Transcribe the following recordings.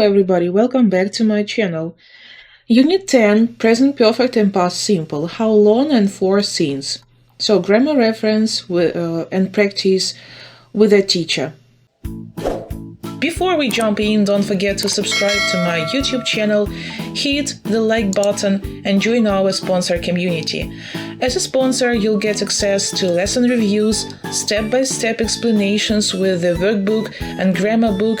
Everybody, welcome back to my channel. Unit 10, Present Perfect and Past Simple, How long and for scenes. So grammar reference uh, and practice with a teacher. Before we jump in, don't forget to subscribe to my YouTube channel, hit the like button, and join our sponsor community. As a sponsor, you'll get access to lesson reviews, step by step explanations with the workbook and grammar book,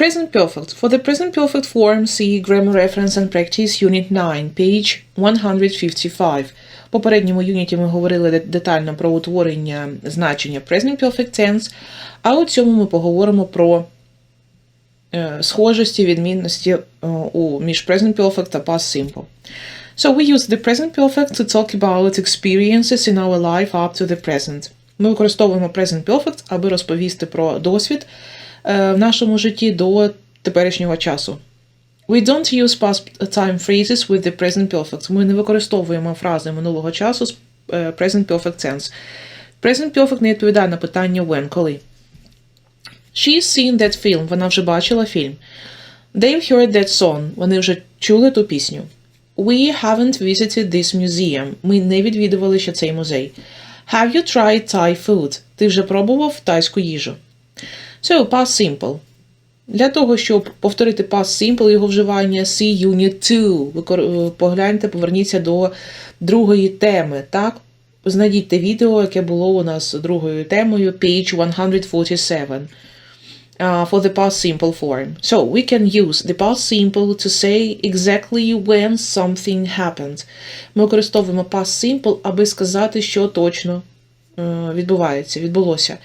present perfect. For the present perfect form, see Grammar Reference and Practice Unit 9, page 155. В попередньому юніті ми говорили детально про утворення значення Present Perfect Tense, а у цьому ми поговоримо про е, схожості, відмінності е, у між Present Perfect та Past Simple. So we use the present perfect to talk about experiences in our life up to the present. Ми використовуємо present perfect, аби розповісти про досвід е, в нашому житті до теперішнього часу. We don't use past time phrases with the present perfect. Ми не використовуємо фрази минулого часу з е, present perfect tense. Present perfect не відповідає на питання when, коли. She's seen that film. Вона вже бачила фільм. They've heard that song. Вони вже чули ту пісню. We haven't visited this museum. Ми не відвідували ще цей музей. Have you tried Thai food? Ти вже пробував тайську їжу. So, past simple. Для того, щоб повторити past simple, його вживання see unit 2. Викор- е, Погляньте, поверніться до другої теми, так? Знайдіть те відео, яке було у нас другою темою, page 147 uh, for the past simple form. So we can use the past simple to say exactly when something happened. Ми використовуємо past simple, аби сказати, що точно відбувається, відбулося.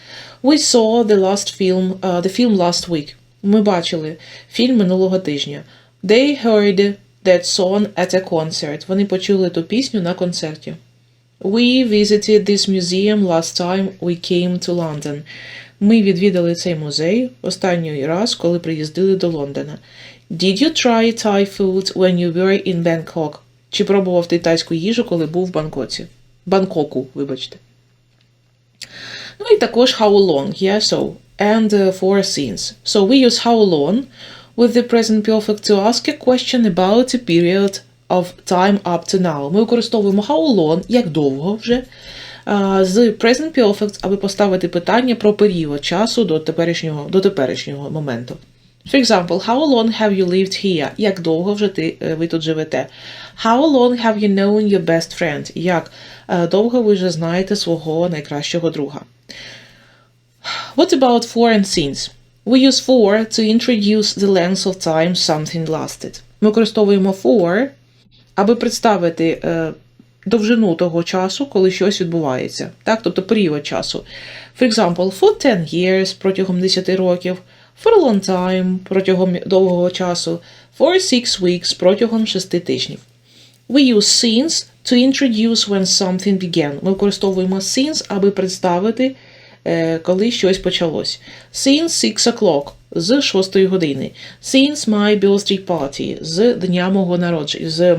We saw the last film, uh, the film last week. Ми бачили фільм минулого тижня. They heard that song at a concert. Вони почули ту пісню на концерті. We visited this museum last time we came to London. Ми відвідали цей музей останній раз, коли приїздили до Лондона. Did you try Thai food when you were in Bangkok? Чи пробував ти тайську їжу, коли був в Бангкоці? Бангкоку, вибачте. Ну і також how long, yeah, so, and uh, for scenes. So we use how long with the present perfect to ask a question about a period of time up to now. Ми використовуємо how long, як довго вже, з present perfect, аби поставити питання про період часу до теперішнього, до теперішнього моменту. For example, how long have you lived here? Як довго вже ти, е, ви тут живете? How long have you known your best friend? Як е, довго ви вже знаєте свого найкращого друга? What about for and since? We use for to introduce the length of time something lasted. Ми використовуємо for, аби представити е, довжину того часу, коли щось відбувається. Так? Тобто період часу. For example, for 10 years протягом 10 років, for a long time протягом довгого часу, for 6 weeks протягом 6 тижнів. We use since to introduce when something began. Ми використовуємо since, аби представити, е, коли щось почалось. Since 6 o'clock з 6 години. Since my birthday party з дня мого народження. з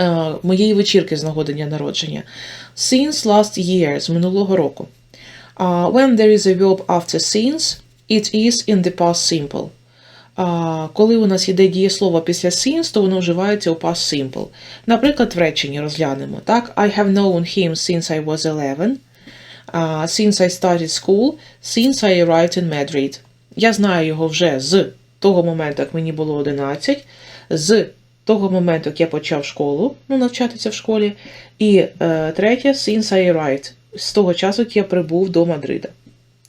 е, моєї вечірки з нагоди дня народження. Since last year з минулого року. Uh, when there is a verb after since, it is in the past simple. Коли у нас йде дієслово після since, то воно вживається у past simple. Наприклад, в реченні розглянемо. Так? I have known him since I was 11. Uh, since I started school, since I arrived in Madrid. Я знаю його вже з того моменту, як мені було 11, з того моменту, як я почав школу, ну, навчатися в школі. І е, третє, since I arrived, з того часу, як я прибув до Мадрида.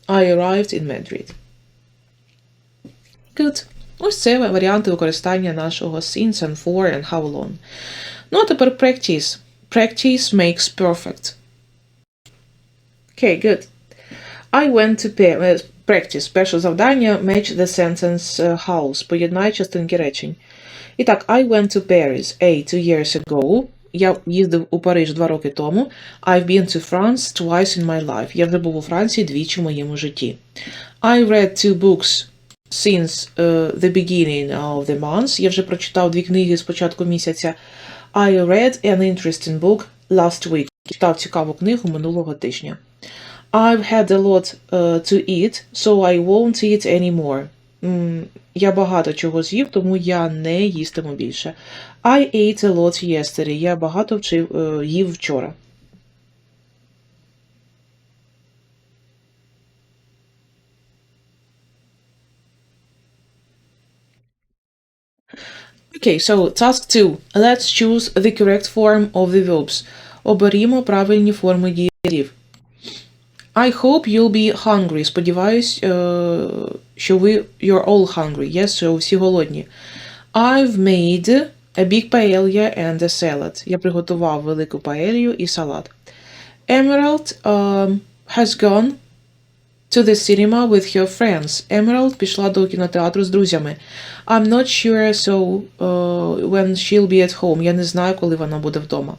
I arrived in Madrid. Good. Ось це варіанти використання нашого since and for and how long. Ну, а тепер practice. Practice makes perfect. Okay, good. I went to pay, е, practice. Перше завдання match the sentence е, house. Поєднай частинки речень. І так, I went to Paris a two years ago. Я їздив у Париж два роки тому. I've been to France twice in my life. Я вже був у Франції двічі в моєму житті. I read two books Since uh, the beginning of the month. Я вже прочитав дві книги з початку місяця. I read an interesting book last week. Читав цікаву книгу минулого тижня. I've had a lot uh, to eat, so I won't eat anymore. М, Я багато чого з'їв, тому я не їстиму більше. I ate a lot yesterday. Я багато вчив, е, їв вчора. Okay, so task 2. Let's choose the correct form of the verbs. Оберімо правильні форми дієслів. I hope you'll be hungry. Сподіваюсь, е, що ви you're all hungry. Yes, що всі голодні. I've made a big paella and a salad. Я приготував велику паелью і салат. Emerald um, has gone to the cinema with her friends. Emerald пішла до кінотеатру з друзями. I'm not sure so uh, when she'll be at home. Я не знаю, коли вона буде вдома.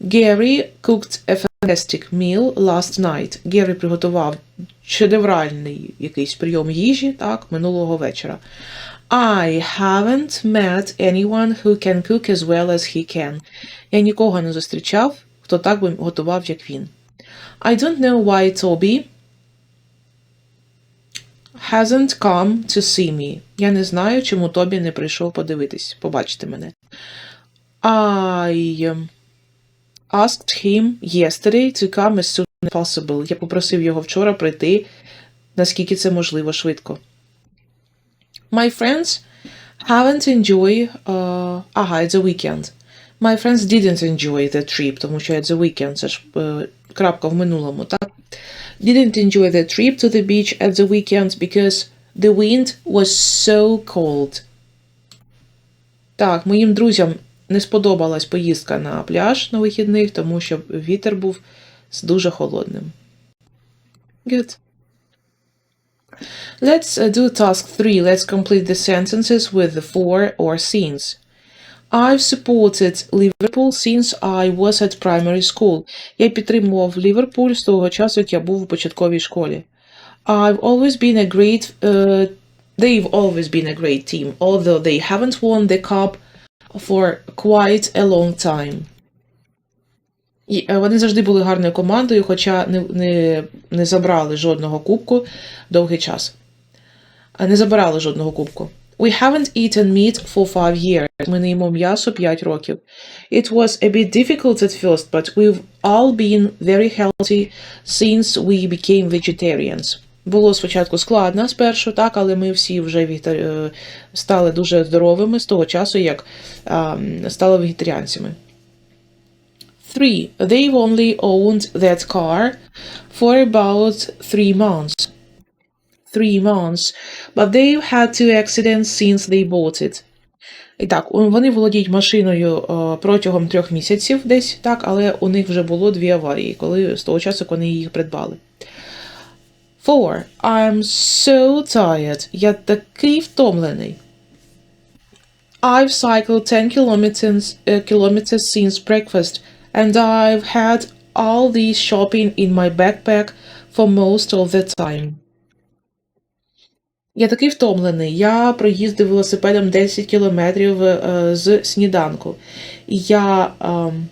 Gary cooked a fantastic meal last night. Геррі приготував шедевральний якийсь прийом їжі, так, минулого вечора. I haven't met anyone who can cook as well as he can. Я нікого не зустрічав, хто так би готував, як він. I don't know why Toby hasn't come to see me. Я не знаю, чому Тобі не прийшов подивитись, побачити мене. I um, asked him yesterday to come as soon as possible. Я попросив його вчора прийти, наскільки це можливо швидко. My friends haven't enjoyed... Uh, ага, it's a weekend. My friends didn't enjoy the trip, тому що it's a weekend, це ж е, крапка в минулому, так? Didn't enjoy the trip to the beach at the weekend because the wind was so cold. Так, моїм друзям не сподобалась поїздка на пляж на вихідних, тому що вітер був з дуже холодним. Good. Let's uh, do task 3. Let's complete the sentences with the for or since. I've supported Liverpool since I was at primary school. Я підтримував Ліверпуль з того часу, як я був у початковій школі. I've always been a great uh, they've always been a great team, although they haven't won the cup for quite a long time. І е, вони завжди були гарною командою, хоча не, не, не забрали жодного кубку довгий час. Не забирали жодного кубку. We haven't eaten meat for five years. Ми не їмо м'ясо 5 років. It was a bit difficult at first, but we've all been very healthy since we became vegetarians. Було спочатку складно спершу, так, але ми всі вже вегета- е, стали дуже здоровими з того часу, як а, стали вегетаріанцями. Three. They've only owned that car for about three months. Three months. But they've had two accidents since they bought it. І так, вони володіють машиною е, протягом трьох місяців десь, так, але у них вже було дві аварії, коли з того часу, вони їх придбали. Four. I'm so tired. Я такий втомлений. I've cycled 10 kilometers, uh, kilometers since breakfast, and I've had all this shopping in my backpack for most of the time. Я такий втомлений. Я проїздив велосипедом 10 кілометрів е, з сніданку. І я ем,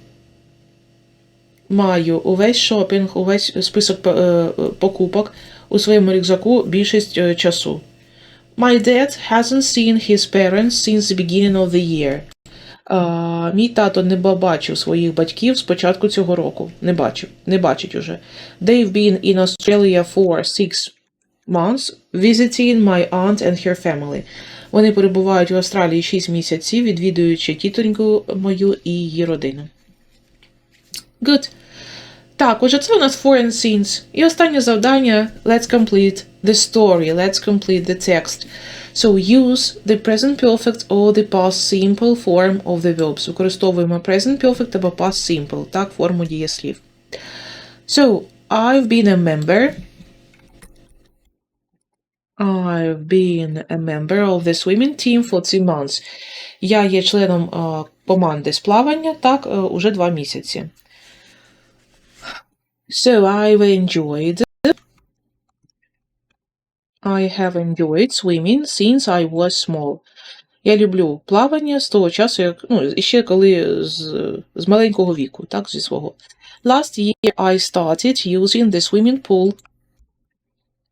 маю увесь шопінг, увесь список е, покупок у своєму рюкзаку більшість е, часу. My dad hasn't seen his parents since the beginning of the year. А, мій тато не бачив своїх батьків з початку цього року. Не бачив, не бачить уже. They've been in Australia for six months, visiting my aunt and her family. Вони перебувають у Австралії 6 місяців, відвідуючи тітоньку мою і її родину. Good. Так, отже, це у нас foreign scenes. І останнє завдання let's complete the story, let's complete the text. So use the present perfect or the past simple form of the verbs. Використовуємо present perfect або past simple, так, форму дієслів. So, I've been a member I've been a member of the swimming team for two months. Я є членом е, команди з плавання, так, е, уже два місяці. So I've enjoyed I have enjoyed swimming since I was small. Я люблю плавання з того часу, як ну, ще коли з, з маленького віку, так, зі свого. Last year I started using the swimming pool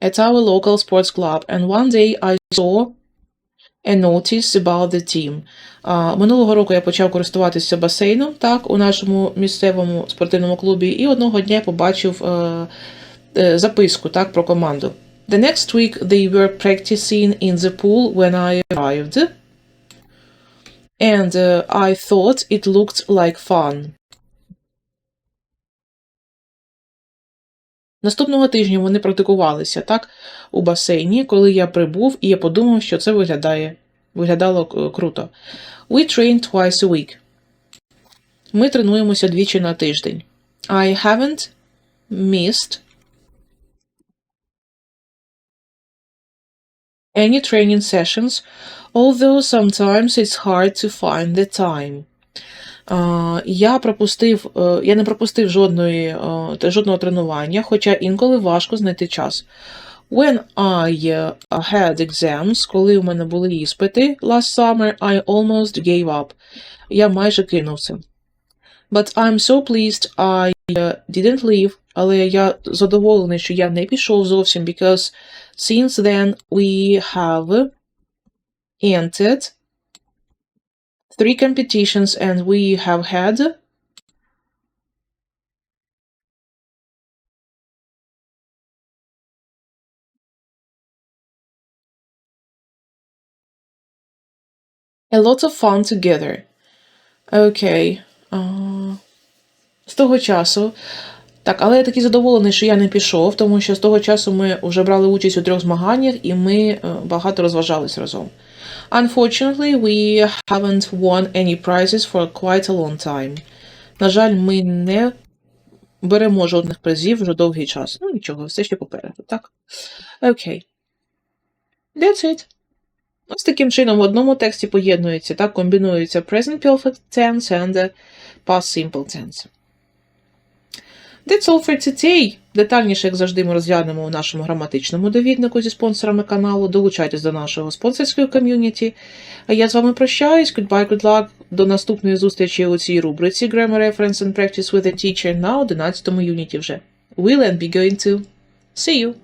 at our local sports club, and one day I saw a notice about the team. А, минулого року я почав користуватися басейном, так, у нашому місцевому спортивному клубі, і одного дня я побачив е, е, записку, так, про команду. The next week they were practicing in the pool when I arrived, and uh, I thought it looked like fun. Наступного тижня вони практикувалися так у басейні, коли я прибув, і я подумав, що це виглядає виглядало е, круто. We train twice a week. Ми тренуємося двічі на тиждень. I haven't missed any training sessions, although sometimes it's hard to find the time. А, я пропустив, е, я не пропустив жодної, е, жодного тренування, хоча інколи важко знайти час. When I had exams, коли у мене були іспити last summer, I almost gave up. Я майже кинувся. But I'm so pleased I didn't leave, але я задоволений, що я не пішов зовсім, because since then we have entered three competitions and we have had a lot of fun together. Окей. А, З того часу. Так, але я такий задоволений, що я не пішов, тому що з того часу ми вже брали участь у трьох змаганнях і ми е, багато розважались разом. Unfortunately, we haven't won any prizes for quite a long time. На жаль, ми не беремо жодних призів вже довгий час. Ну нічого, все ще попереду, так? Окей. That's it. Ось таким чином в одному тексті поєднується, так, комбінується present perfect tense and past simple tense. That's all for today. Детальніше, як завжди, ми розглянемо у нашому граматичному довіднику зі спонсорами каналу. Долучайтесь до нашого спонсорського ком'юніті. А я з вами прощаюсь. Goodbye, good luck. До наступної зустрічі у цій рубриці Grammar Reference and Practice with a Teacher на 11 юніті вже. Will and be going to. See you!